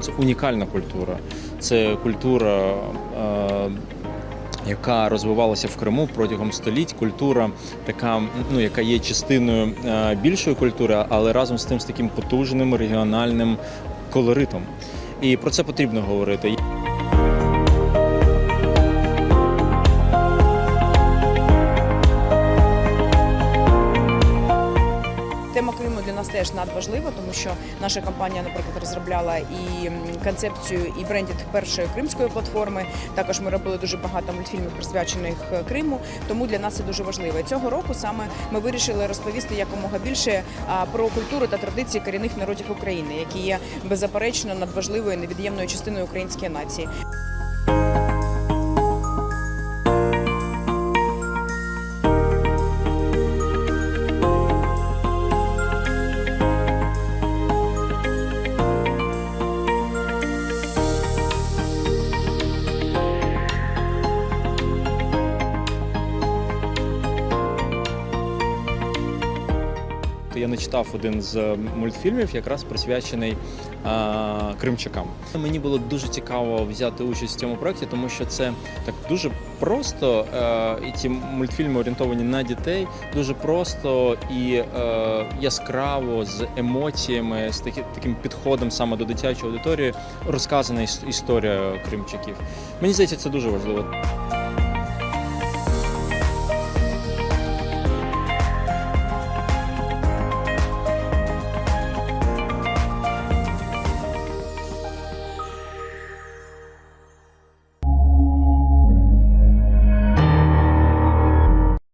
це унікальна культура. Це культура. Е, яка розвивалася в Криму протягом століть, культура, така ну яка є частиною е, більшої культури, але разом з тим з таким потужним регіональним колоритом. І про це потрібно говорити. Нас теж надважлива, тому що наша компанія, наприклад, розробляла і концепцію і брендінг першої кримської платформи. Також ми робили дуже багато мультфільмів присвячених е, Криму. Тому для нас це дуже важливо. Цього року саме ми вирішили розповісти якомога більше про культуру та традиції корінних народів України, які є беззаперечно надважливою невід'ємною частиною української нації. Я не читав один з мультфільмів, якраз присвячений а, кримчакам. Мені було дуже цікаво взяти участь в цьому проєкті, тому що це так дуже просто. Е, і ці мультфільми орієнтовані на дітей, дуже просто і е, яскраво з емоціями, з таки, таким підходом саме до дитячої аудиторії розказана іс- історія кримчаків. Мені здається, це дуже важливо.